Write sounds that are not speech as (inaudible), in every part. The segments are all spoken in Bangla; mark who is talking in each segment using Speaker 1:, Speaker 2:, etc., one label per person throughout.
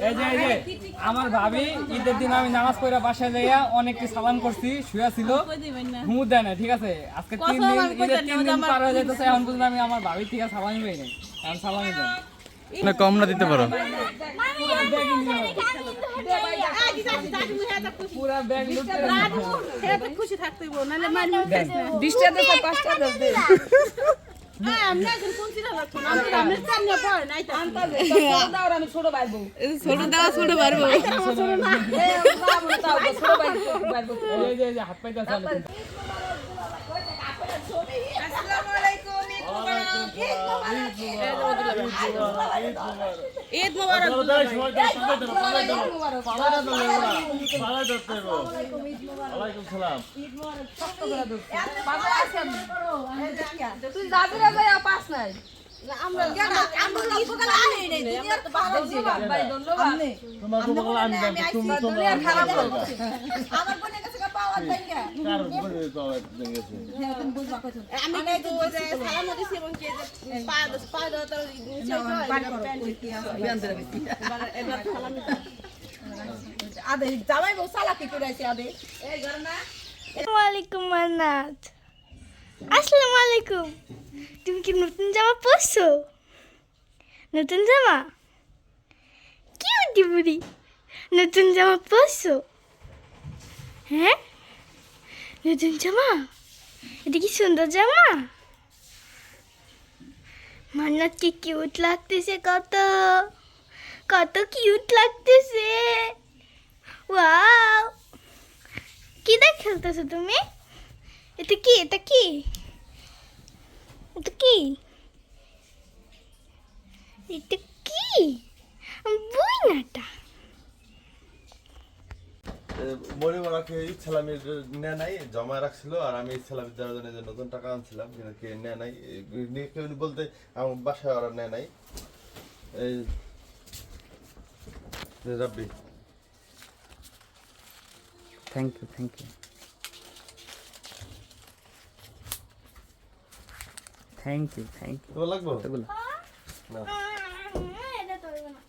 Speaker 1: এই যে এই যে আমার ভাবি ঈদের দিন আমি নামাজ পড়ে বাসায় যাইয়া অনেককে সালাম করছি শুয়া ছিল ঘুমু দেয় না ঠিক আছে? আজকে তিন দিন ঈদের তিন দিন পার হয়ে যাইতেছে এখন পর্যন্ত আমি আমার ভাবি থেকে সালামই পাই নাই। এখন সালামই দেন।
Speaker 2: না কম না দিতে পারো।
Speaker 1: পুরা ব্যাগ লুটে
Speaker 3: খুশি থাকতে
Speaker 4: পাঁচটা দেশ দে
Speaker 3: হ্যাঁ, আমি একজন কোন চিরা লাগতো না, আমি- আমি চার নিয়ে পড়ে নাই তো।
Speaker 4: দাও আমি ছোট ভাই বউ
Speaker 3: ছোট দেওয়া ছোট পারবো
Speaker 4: এ, বাবু, দাও, ছোট ভাই ভাই বউ
Speaker 1: এই যে এই যে হাত পাইতে
Speaker 3: ঈদ মোবারক।
Speaker 4: তুই যাবি পাস নাই।
Speaker 3: আমরা আমরা আনি নাই তো জীবন।
Speaker 4: ভাই ধন্যবাদ।
Speaker 5: তোমার তো বলো আমি তুমি
Speaker 4: দুনিয়া খারাপ
Speaker 3: আমার বোনের
Speaker 4: আদে জামাই বউ সালাকি করে আছে আদে।
Speaker 6: আসসালামু আলাইকুম মান্নাত। আসসালামু আলাইকুম তুমি কি নতুন জামা পরছো? নতুন জামা? কি বুড়ি। নতুন জামা পরছো? হ্যাঁ? নতুন জামা এটা কি সুন্দর জামা মান্নাত কি কিউট লাগতেছে কত কত কিউট লাগতেছে ওয়াও কি দেখ খেলতেছো তুমি এটা কি এটা কি এটা কি এটা কি বই নাটা
Speaker 5: মরিমারাকে ইচ্ছালামি নেয় নাই জমা রাখছিল আর আমি ইচ্ছালামি দেওয়ার জন্য যে নতুন টাকা আনছিলাম কিন্তু কে নেয় নাই নিয়ে কেউ বলতে আমার বাসায় ওরা নেয় নাই। এই
Speaker 1: Rabbi. Thank you thank you thank you thank
Speaker 5: you লাগবো?
Speaker 1: এগুলো
Speaker 5: না
Speaker 6: এটা তোর না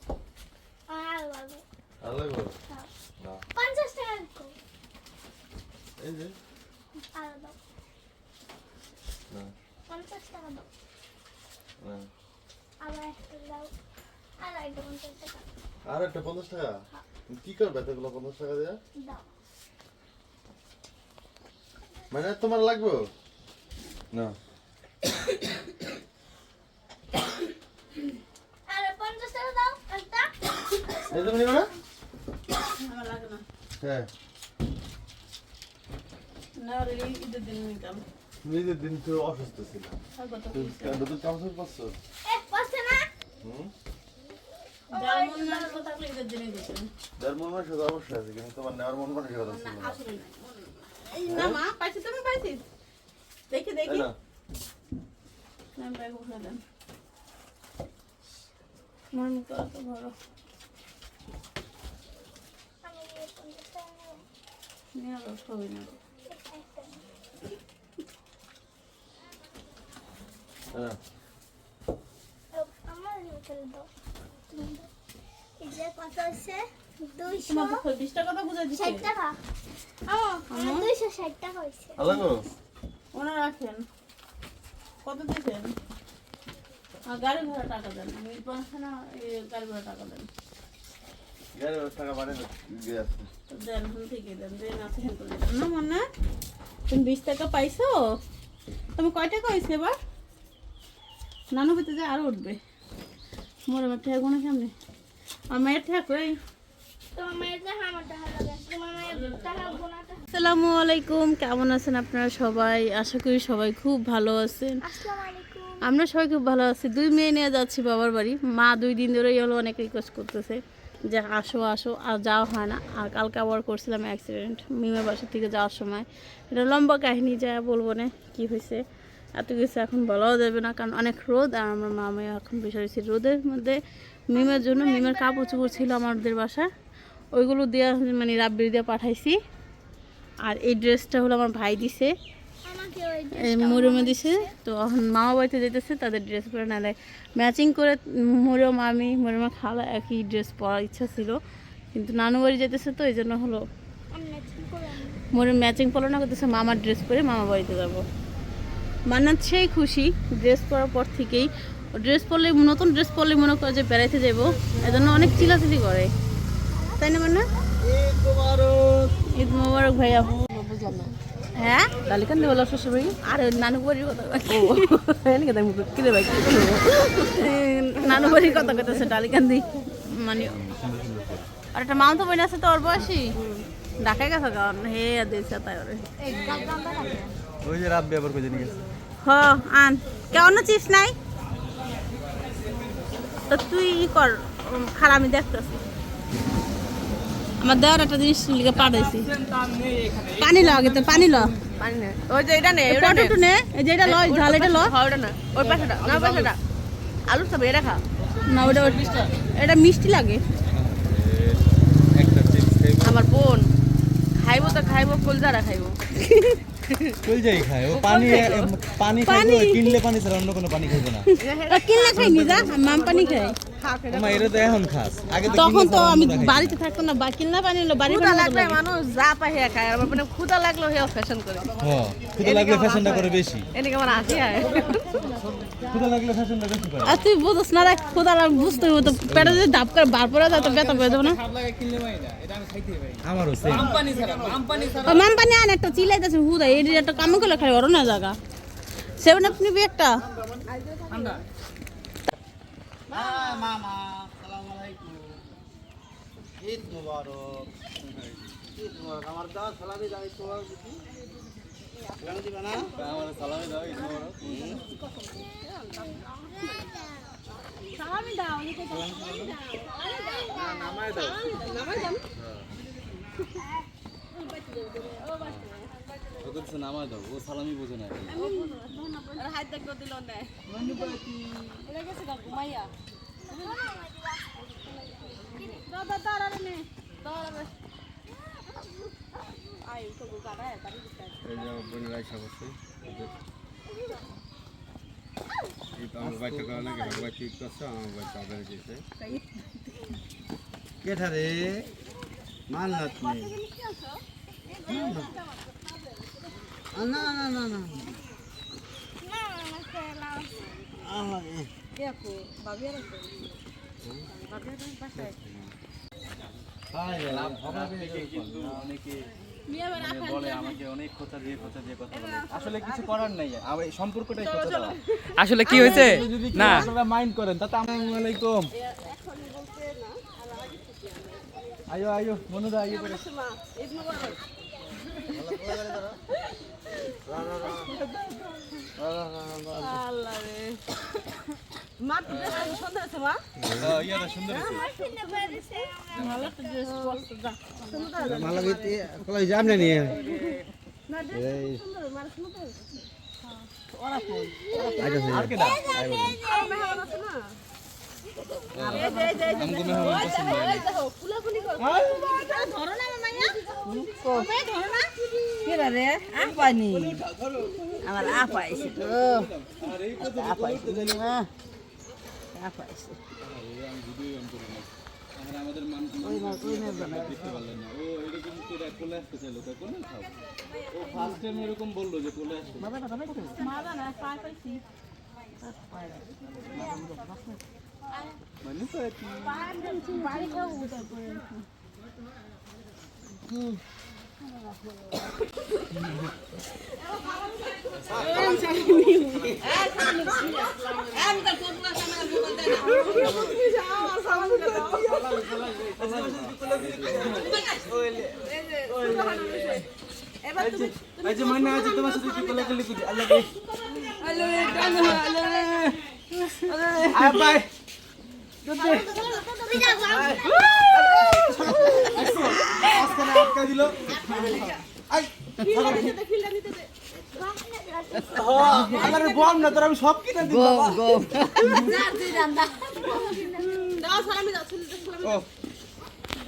Speaker 6: আর বাবু
Speaker 5: আর লাগবো না
Speaker 6: পঞ্চাশ টাকা দিতো
Speaker 5: এই যে
Speaker 6: আর দাও
Speaker 5: না
Speaker 6: পঞ্চাশ টাকা দাও
Speaker 5: না
Speaker 6: আবার একটা দাও আর একটা পঞ্চাশ টাকা
Speaker 5: আর একটা পঞ্চাশ টাকা? কি করবে এতগুলো পঞ্চাশ টাকা
Speaker 6: দাও
Speaker 5: মানে তোমার লাগবো? না।
Speaker 6: পঞ্চাশ টাকা দাও একটা।
Speaker 5: এই তুমি নিবে না?
Speaker 3: আমার লাগে না।
Speaker 5: হ্যাঁ।
Speaker 3: না রে ঈদের দিন নিতাম
Speaker 5: নিজের দিন তো অসুস্থ ছিল।
Speaker 3: আর কত
Speaker 5: তুমি নতুন কামড় পাচ্ছো
Speaker 6: পাচ্ছে না।
Speaker 5: হুম?
Speaker 3: যার মন মানস থাকলে ঈদের দিনই দিতেন
Speaker 5: যার মন মানসিক অবশ্যই আছে কিন্তু তোমার নেওয়ার মন মানসিক কথা ছিল না।
Speaker 3: না মা পাইছি তুমি পাইছি দেখি দেখি। মন করা তো বড়। নিয়ে আলো না
Speaker 5: হ্যাঁ
Speaker 6: ও, আমার হোটেল দাও তুমি দাও। এই যে কত হচ্ছে দুইশো
Speaker 3: তোমার তো বিশটা কথা বুঝাই দিচ্ছে
Speaker 6: ষাট টাকা আমার দুইশো ষাট টাকা হয়েছে
Speaker 5: ভালো গো
Speaker 3: ওনা রাখেন কত দিয়েছেন গাড়ি ভাড়া টাকা দেন। পাঁচশো না গাড়ি ভাড়া টাকা মনে তুমি বিশ টাকা পাইছো? তুমি কয় টাকা হয়েছে এবার? নানু পেতে যে আরও উঠবে। মোর আমার ঠেকবো না সামনে।
Speaker 6: আমার গোনাটা
Speaker 3: আসসালামু আলাইকুম কেমন আছেন আপনারা সবাই? আশা করি সবাই খুব ভালো আছেন। আমরা সবাই খুব ভালো আছি। দুই মেয়ে নিয়ে যাচ্ছি বাবার বাড়ি। মা দুই দিন ধরেই হলো অনেক রিকোয়েস্ট করতেছে যে আসো আসো আর যাওয়া হয় না। আর কালকে আবার করছিলাম অ্যাক্সিডেন্ট মিমের বাসা থেকে যাওয়ার সময়। এটা লম্বা কাহিনী যা বলব না কী হয়েছে এত কিছু এখন বলাও যাবে না কারণ অনেক রোদ আর আমার মামা এখন বসে রয়েছে রোদের মধ্যে। মিমের জন্য মিমের কাপড় চোপড় ছিল আমাদের বাসায়। ওইগুলো দেওয়া মানে রাব্বির দিয়ে পাঠাইছি। আর এই ড্রেসটা হলো আমার ভাই দিছে। এই দিছে। তো এখন মামা বাড়িতে যেতেছে তাদের ড্রেস পরে না দেয়। ম্যাচিং করে মুরম আমি মুরমা খালা একই ড্রেস পরার ইচ্ছা ছিল। কিন্তু নানু বাড়ি যেতেছে তো এই জন্য হলো
Speaker 6: আমি ম্যাচিং করে
Speaker 3: মোরে ম্যাচিং পরে না করতেছে মামার ড্রেস পরে মামা বাড়িতে যাব। মান্নাত সেই খুশি ড্রেস পরার পর থেকেই। ড্রেস পরলে নতুন ড্রেস পরলে মনে করে যে বেড়াইতে যাব এজন্য অনেক চিলাচিলি করে। তাই না মান্না? ঈদ মোবারক ভাইয়া।
Speaker 4: বুঝলাম না
Speaker 3: হ্যাঁ
Speaker 4: শ্বশুর বাড়ি
Speaker 3: আর ওই নানু বাড়ির কথা
Speaker 4: কিনে ভাই?
Speaker 3: নানু বাড়ির কথা ডালিকান্দি। মানে আর একটা আছে তো ওর বয়সী? ঢাকায় গেছে কারণ হে দিয়েছে তাই ওরে।
Speaker 7: ওই যে রাব্বি আবার কোথায় নিয়ে গেছে।
Speaker 3: হ আন। কেমন চিপস নাই? তো তুই ই কর আমি দেখতেছি। আমার দেওয়ার একটা জিনিস লিখে পাঠাইছি। পানি ল আগে তো পানি ল।
Speaker 4: পানি নে। ওই যে এটা নে
Speaker 3: পটেটো নে এই যে এটা ল ঝাল এটা ল
Speaker 4: ওটা না। ওই পাশেটা না ওই পাশেটা। আলু সব এটা খা।
Speaker 3: না ওটা এটা মিষ্টি লাগে।
Speaker 4: আমার বোন খাইবো তো খাইবো ফুলজারা খাইবো। (laughs)
Speaker 7: চল যাই খায়। ও পানি পানি খাইবো কিনলে পানি ছাড়া অন্য কোনো পানি খাবে না।
Speaker 3: কিনলে খাই নি যা মাম পানি খায়।
Speaker 7: আমার এর তো এখন খাস। আগে তো
Speaker 3: তখন তো আমি। বাড়িতে থাকতাম না বা কিনলে পানি হলো বাড়ি খুদা
Speaker 4: লাগলে মানুষ যা পাই হে খায় আর মানে খুদা লাগল হে ফ্যাশন করে।
Speaker 7: হ্যাঁ খুদা লাগলে ফ্যাশনটা করে বেশি।
Speaker 4: এদিকে আমার আসি হয়
Speaker 3: আর তুই বুঝছ না রে খোদা লাগ বুঝতে হবে তো পেটে যদি ডাব করে বার পরে যায় তো বেতা পেয়ে যাব না।
Speaker 7: আমারও সেম
Speaker 3: মাম পানি আন একটা চিলাইতেছে হুদা এই একটা কাম করলে খাই ওর না জায়গা সেভেন আপ নিবি একটা?
Speaker 2: ঠান্ডা।
Speaker 7: নামায় দাও ও সালামি বোঝে না
Speaker 4: হাত দেখো দিল না
Speaker 5: কেঠা রে মান্নাত নেই না না না না
Speaker 6: না আমাকে লাও।
Speaker 5: আহারে রে,
Speaker 7: কিন্তু অনেকে বলে আমাকে অনেক কথা দিয়ে কথা দিয়ে কথা বলে আসলে কিছু করার নাই আমার এই কথা দেওয়া
Speaker 2: আসলে কি হয়েছে? না।
Speaker 7: আপনারা মাইন্ড করেন তাতে আলাইকুম। আয়ো আয়ো মনুদা আয়ো করে।
Speaker 4: মা সুন্দর
Speaker 7: হ্যাঁ,
Speaker 5: নিয়ে
Speaker 7: হয়
Speaker 4: আপানি আমার আপা তো আপা হ্যাঁ
Speaker 7: আর আমাদের দেখতে পারলেন না ও এরকম করে কোলে আসতে চাইলো তা কোলে খাও ও ফার্স্ট টাইম এরকম বলল যে কোলে আসতে
Speaker 3: মাদা না পাই পাইছি।
Speaker 7: মানে তো
Speaker 3: বাড়ি খাও উদয় করে
Speaker 7: মানে আছে তোমার সাথে একটু কোলাকুলি করি আল্লাহ রে আয় বাই আজকে আটকা দিল। আমি সব কিনে দিব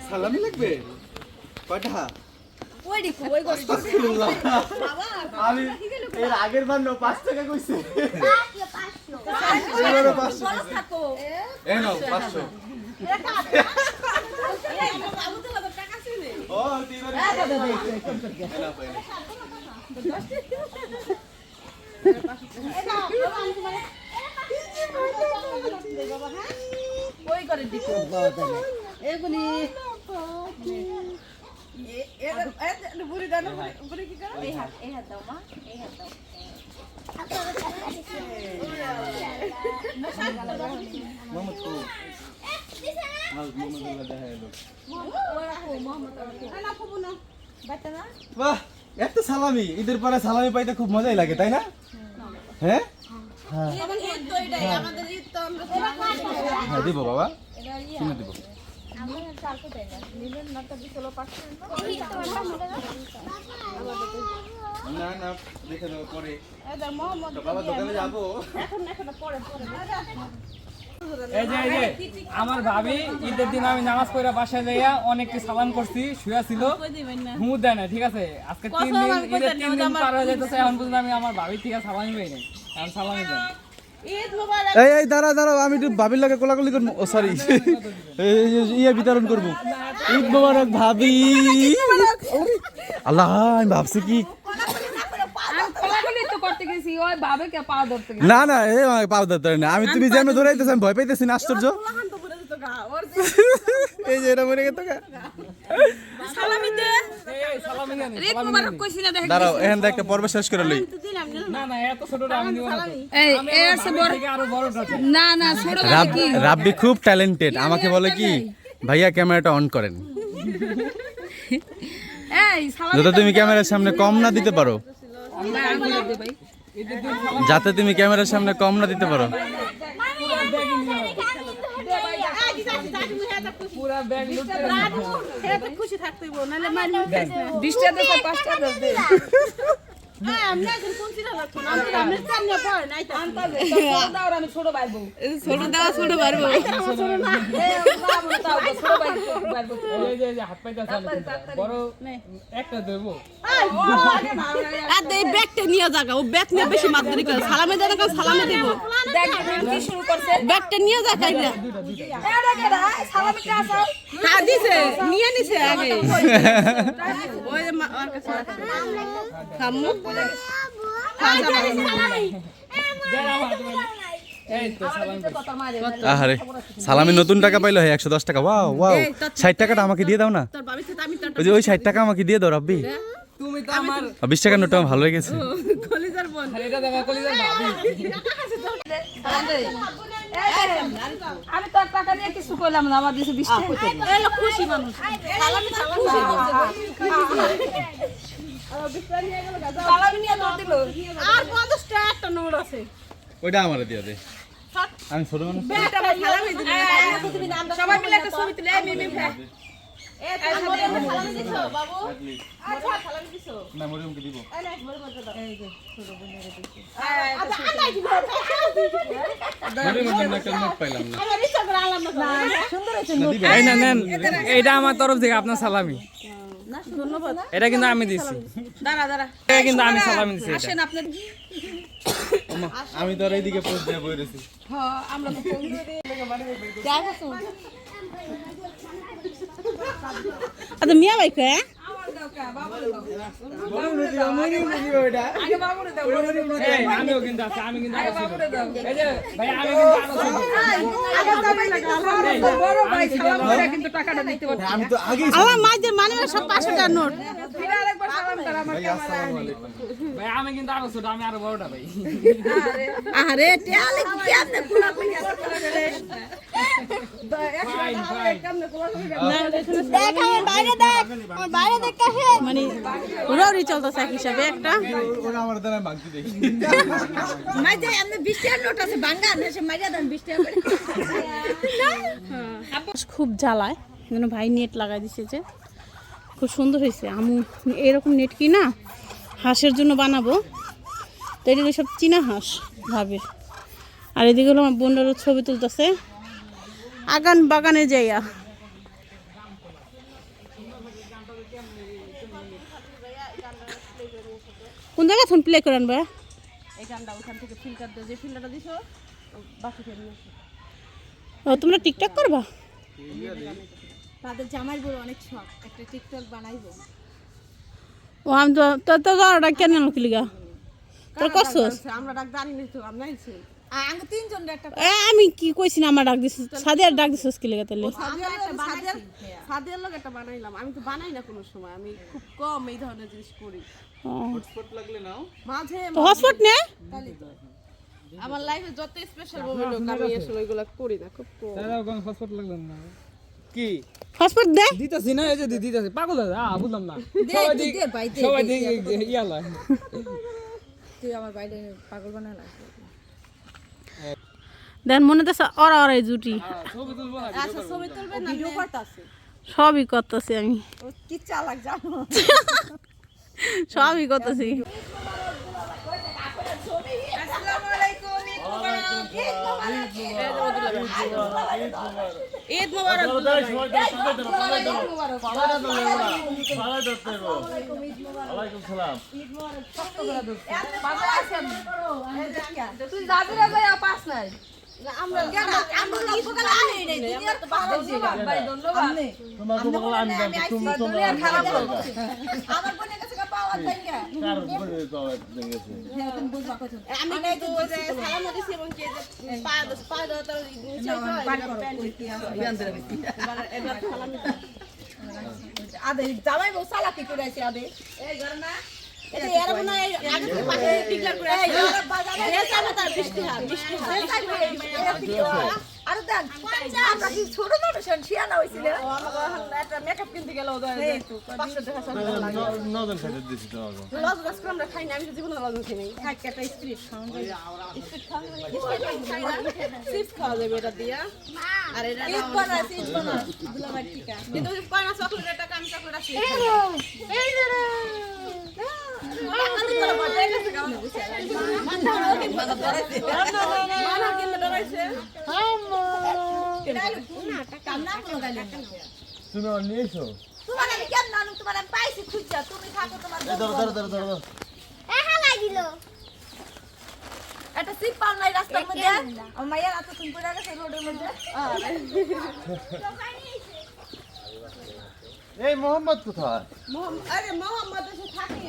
Speaker 7: সালামি লাগবে এর আগের বার নো পাঁচ টাকা
Speaker 6: পাঁচশো পাঁচশো
Speaker 7: ও তিনবার
Speaker 4: ওই করে দিকো এগুলি বুড়ি দানো বুড়ি কি করে এই হাত এই হাত
Speaker 7: বাহ, এত সালামি। ঈদের পরে সালামি পাইতে খুব মজাই লাগে, তাই না? হ্যাঁ? হ্যাঁ দিব বাবা। কিনে দিব। না না, দেখে নেব পরে। দোকানে যাব।
Speaker 1: এই যে এই যে আমার ভাবি ঈদের দিন আমি নামাজ পড়ে বাসায় যাইয়া অনেককে সালাম করছি শুয়া ছিল ঘুমু দেয় না ঠিক আছে? আজকে তিন দিন ঈদের তিন দিন পার হয়ে যাইতেছে এখন পর্যন্ত আমি আমার ভাবি থেকে সালামই পাই নাই। এখন সালামই দেন।
Speaker 7: এই এই দাঁড়া দাঁড়া আমি একটু ভাবির লাগে কোলাকুলি করব। ও সরি ইয়ে বিতরণ করব। ঈদ মোবারক ভাবি। আল্লাহ আমি ভাবছি কি
Speaker 4: করতে ওই বাবে কে পা ধরতে
Speaker 7: না না এ আমাকে পাও ধরতে না। আমি তুমি যেন ধরাইতেছ আমি ভয় পাইতেছি না আশ্চর্য। এই যে এটা মরে গেছে
Speaker 4: সালামি দে।
Speaker 1: সালামি দেন
Speaker 4: ঈদ মোবারক কইছি না দেখ
Speaker 7: দাঁড়াও এখান থেকে একটা পর্ব শেষ করে লই।
Speaker 1: না। না এত ছোটটা আমি দিব না তো।
Speaker 4: এই
Speaker 1: আমি
Speaker 4: এর
Speaker 1: আমার
Speaker 4: সে
Speaker 1: ভাবির
Speaker 4: বড়
Speaker 1: থেকে আরও বড়টা আছে।
Speaker 4: না না ছোট
Speaker 7: রাব- রাব্বি খুব ট্যালেন্টেড আমাকে বলে কি ভাইয়া ক্যামেরাটা অন করেন।
Speaker 4: এই সালামি
Speaker 7: যাতে তুমি ক্যামেরার সামনে কম না দিতে পারো। যাতে তুমি ক্যামেরার সামনে কম না দিতে পারো।
Speaker 3: খুশি থাকতে হ্যাঁ
Speaker 4: ছোট
Speaker 3: ছোট ছোট পারব ব্যাগটা নিয়ে যাগা ও ব্যাগ নিয়ে বেশি করে। সালামে দেন সালামে দেব।
Speaker 4: দেখ কি শুরু করছে।
Speaker 3: ব্যাগটা নিয়ে হ্যাঁ দিছে নিয়ে নিছে আগে। ওই যে মা- কাছে
Speaker 1: তো সালাম করছি।
Speaker 7: আহারে সালামি নতুন টাকা পাইলো হয় একশো দশ টাকা ওয়াও ওয়াও ষাট টাকাটা আমাকে দিয়ে দাও না
Speaker 3: তোর বাবি থেকে আমি তোর
Speaker 7: ওই যে ওই ষাট টাকা আমাকে দিয়ে দাও রাব্বি
Speaker 1: তুমি তো আমার
Speaker 7: বিশ টাকার নোটটা আমার ভালো হয়ে গেছে
Speaker 3: কলিজার বোন
Speaker 1: আর এটা দেখা কলিজার ভাবি
Speaker 4: আমি তো টাকা নিয়ে কিছু কইলাম না আমার দিছে 20 টাকা
Speaker 3: খুশি মানুষ আর 50 একটা নোট আছে
Speaker 7: ওইটা আমার দিয়ে দে আমি ছোট মানুষ
Speaker 3: ব্যাগটা সালামি দিবি
Speaker 4: সবাই মিলে একটা ছবি তুলে এই মিমি ফে
Speaker 7: না মরিয়মকে দিব মরিয়মের জন্য একটা নোট পাইলাম না
Speaker 1: এই না নেন এটা আমার তরফ থেকে আপনার সালামি
Speaker 3: ধন্যবাদ।
Speaker 1: এটা কিন্তু আমি দিছি।
Speaker 3: দাঁড়া দাঁড়া।
Speaker 1: এটা কিন্তু আমি সালাম দিছি
Speaker 3: আসেন আপনার (coughs)
Speaker 7: আমি তো আর এইদিকে পোস্ট দিয়ে বই হ্যাঁ
Speaker 3: আমরা তো আচ্ছা মিয়া ভাই কে
Speaker 1: এই, আমিও কিন্তু আছি আমি কিন্তু আরও ছোট। এই যে ভাই আমি কিন্তু আরও ছোট।
Speaker 4: কিন্তু টাকাটা দিতে পারছি
Speaker 7: আমি তো আগে
Speaker 3: আমার মাঝে মানে সব পাঁচশো টাকার নোট
Speaker 7: ভাই আসসালামু আলাইকুম।
Speaker 1: ভাই আমি কিন্তু আরও ছোট আমি আরও বড়টা ভাই।
Speaker 3: আরে টেয়ালে কেমনে পুরা
Speaker 1: ফাইন ফাইন
Speaker 6: দেখ আমার বাইরে দেখ। আমার বাইরে দেখ কাছে
Speaker 3: মানে রৌরি চলতেছে এক হিসাবে একটা।
Speaker 7: ওরা আমার দ্বারা ভাঙতে দেখি।
Speaker 6: মাঝে এমনি 20 টাকার নোট আছে ভাঙা না সে মাইরা দেন 20 টাকা
Speaker 3: খুব জ্বালায় যেন ভাই নেট লাগাই দিছে যে। খুব সুন্দর হয়েছে। আমু এরকম নেট কি না হাঁসের জন্য বানাবো। তো এদিকে সব চীনা হাঁস ভাবে। আর এদিকে হলো আমার বোনটারও ছবি তুলতেছে। আগান বাগানে যাইয়া। কোন জায়গা ফোন প্লে করেন ভাই ও তোমরা টিকটক করবা?
Speaker 4: তাদের জামাই বড় অনেক শখ। একটা টিকটক বানাইবো।
Speaker 3: ও আমি তো তো তো ওটা কেন আনলো কিলিগা তোর কষ্টস
Speaker 4: আমরা ডাক জানি না তো আমরা আইছি আঙ্গ তিনজন একটা
Speaker 3: এ আমি কি কইছি না আমার ডাক দিছিস? সাদিয়ার ডাক দিছিস কিলিগা তাহলে
Speaker 4: সাদের লোক একটা বানাইলাম। আমি তো বানাই না কোনো সময়। আমি খুব কম এই ধরনের জিনিস করি।
Speaker 2: হটস্পট লাগলে নাও।
Speaker 4: মাঝে
Speaker 3: তো হটস্পট নে?
Speaker 4: আমার লাইফে যত স্পেশাল মোমেন্ট হোক আমি আসলে ওইগুলো করি না খুব কম।
Speaker 1: হসপিটাল লাগলাম না। কি?
Speaker 3: হটস্পট দে।
Speaker 1: দিতেছি না এই যে দিতেছি। পাগল দাদা আ বুঝলাম না। সবাই দিক সবাই দিক ইয়ালা
Speaker 4: তুই আমার বাইরে পাগল বানালা
Speaker 3: দেন মনে তো ওরা ওরা জুটি।
Speaker 1: ছবি তুলবো
Speaker 4: আচ্ছা ছবি তুলবে না ভিডিও করতেছে।
Speaker 3: সবই করতেছি আমি।
Speaker 4: কি চালাক জানো।
Speaker 3: সবই করতেছি (laughs)
Speaker 4: আসসালামু আলাইকুম ঈদ মোবারক। ঈদ মোবারক। তুই যাবি না ভাই পাস নাই। আমরা
Speaker 5: আমি আমি গেছে?
Speaker 4: আমি কিন্তু সালাম দিছি এবং কি যে পা পা দাও তার নিচে এবার সালাম আদে জামাই বউ সালাকি করে আছে আদে। এই ঘর না হয় বৃষ্টি হয় বৃষ্টি হয়। আর দেখ আমরা কি ছোট মানুষ শিয়ানা হইছিল। একটা মেকআপ কিনতে গেল
Speaker 5: নজন খাইতে দিছি তোমাকে
Speaker 4: লজ গাছ আমরা খাই না আমি তো জীবনে লজ খাই নাই। খাই একটা স্পিরিট খাওয়া যায়? স্পিরিট খাওয়া চিপস খাওয়া যাবে এটা দিয়া। আর এটা চিপস বানা চিপস বানা দুলাভাই টিকা কিন্তু পানা চকলেট এটা কাম চকলেট আছে
Speaker 5: তুমি নিয়েছো
Speaker 6: তোমার আমি কেন নানু তোমার আমি পাইছি খুঁজছা তুমি থাকো তোমার
Speaker 5: ধরো ধরো ধরো ধরো
Speaker 6: পাও নাই রাস্তার মধ্যে আমার মায়ের এত তুমি পড়ে গেছে রোডের মধ্যে
Speaker 5: এই মোহাম্মদ কোথায়?
Speaker 4: আরে মোহাম্মদ এসে থাকি।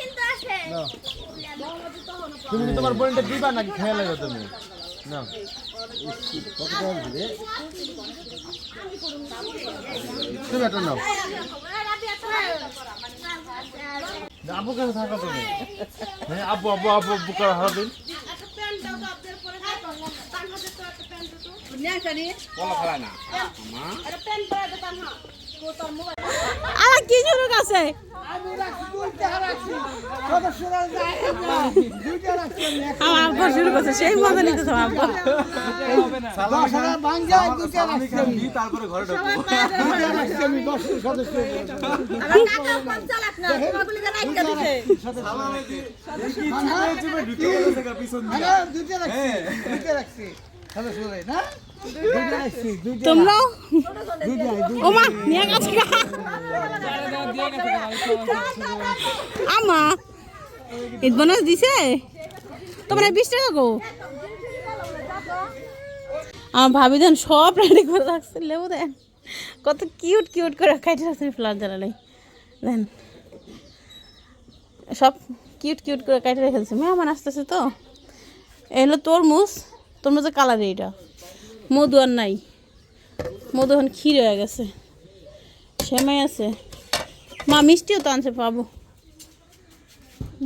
Speaker 6: কিন্তু আসে
Speaker 5: তুমি তোমার বোনটা দিবা নাকি খেয়ে লাগো তুমি? না। তুমি এটা নাও। আবু কাছে থাকো তুমি। হ্যাঁ আবু আবু আবু আবু করে হারাদিন
Speaker 4: দাও তো হাতে তো প্যান্ট তো
Speaker 1: বলা খেলা না।
Speaker 4: একটা প্যান্ট পরে দে তার হাত ও তোর মোবাইল
Speaker 3: আর কি শুরু আছে আমার আব্বা শুরু করছে সেই মজা নিতে আমার আব্বা।
Speaker 1: হবে না
Speaker 6: আমার কাকা কোন না?
Speaker 3: তোমরাও? ওমা, নিয়ে গেছে। আমা, ঈদ বোনাস দিছে? তোমার বিশ টাকা গো। আমার ভাবি দেন, সব রেডি করে রাখছে, লেবু দেন। কত কিউট কিউট করে খাইতে রাখছে ফ্লার জ্বালালে। দেন। সব কিউট কিউট করে কাটে রেখেছে মেহমান আসতেছে তো। এ হলো তরমুজ তরমুজের কালার এইটা মধু আর নাই। মধু এখন ক্ষীর হয়ে গেছে। সেমাই আছে। মা মিষ্টিও তো আনছে পাবো।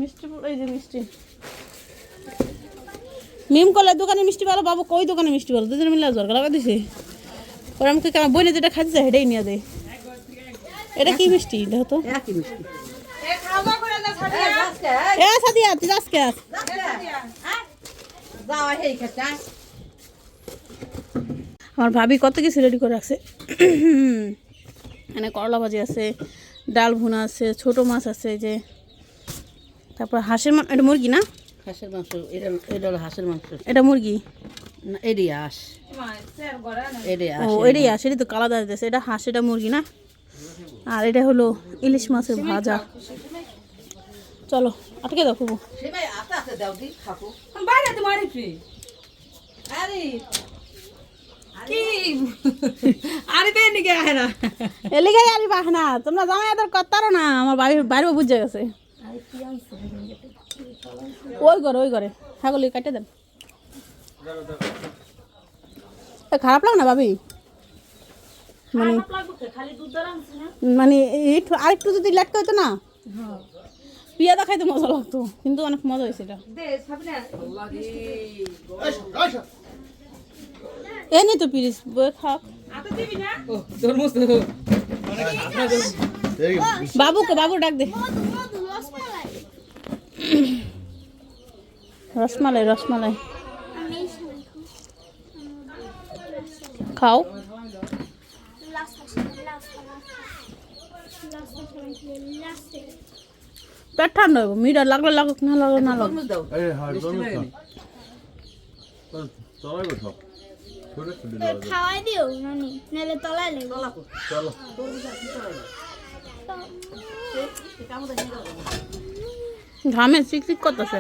Speaker 3: মিষ্টি এই যে মিষ্টি। মিম কলের দোকানে মিষ্টি ভালো পাবো। কই দোকানে মিষ্টি ভালো দুজনে মিলে জোর লাগা দিছে। ওরা আমাকে কেমন বইনে যেটা খাইতে চায় সেটাই নিয়ে দেয় এটা কি মিষ্টি? দেখো তো।
Speaker 4: খাওয়া করে
Speaker 3: এ সাদিয়া তুই আজকে আস
Speaker 4: যাওয়া হেই খেতা
Speaker 3: আমার ভাবি কত কিছু রেডি করে রাখছে। এখানে করলা ভাজি আছে ডাল ভুনা আছে ছোট মাছ আছে যে। তারপর হাঁসের মাংস এটা মুরগি না?
Speaker 8: হাঁসের মাংস এটা এটা হলো হাঁসের মাংস।
Speaker 3: এটা মুরগি?
Speaker 4: এডি আস
Speaker 3: ও এটা তো কালা এটা হাঁস এটা মুরগি না? আর এটা হলো ইলিশ মাছের ভাজা। চলো আটকে
Speaker 4: দাও আরে
Speaker 8: আরে
Speaker 3: এলিগাই আলি বাহনা তোমরা জামাই আদর করতারো না আমার বাড়ি বাইরেও বুঝে গেছে ওই ঘরে ওই ঘরে ছাগলি কাটে দেন খারাপ লাগে না ভাবি মানে মানে একটু আরেকটু যদি লেটকা হইতো না পিয়াদা খাইতে মজা লাগতো কিন্তু অনেক মজা হয়েছে এটা এ নি তো পিরিস বই খাক বাবুকে, বাবু ডাক দে।
Speaker 6: রসমালাই
Speaker 3: রসমালাই। খাও। পেট ঠান্ডা হইব মিটার লাগলে লাগুক, না লাগলে না লাগুক।
Speaker 6: খাওয়াই দিও নানি। নাহলে তলায় লেগে
Speaker 5: চলো
Speaker 3: ঘামে চিকচিক করতেছে।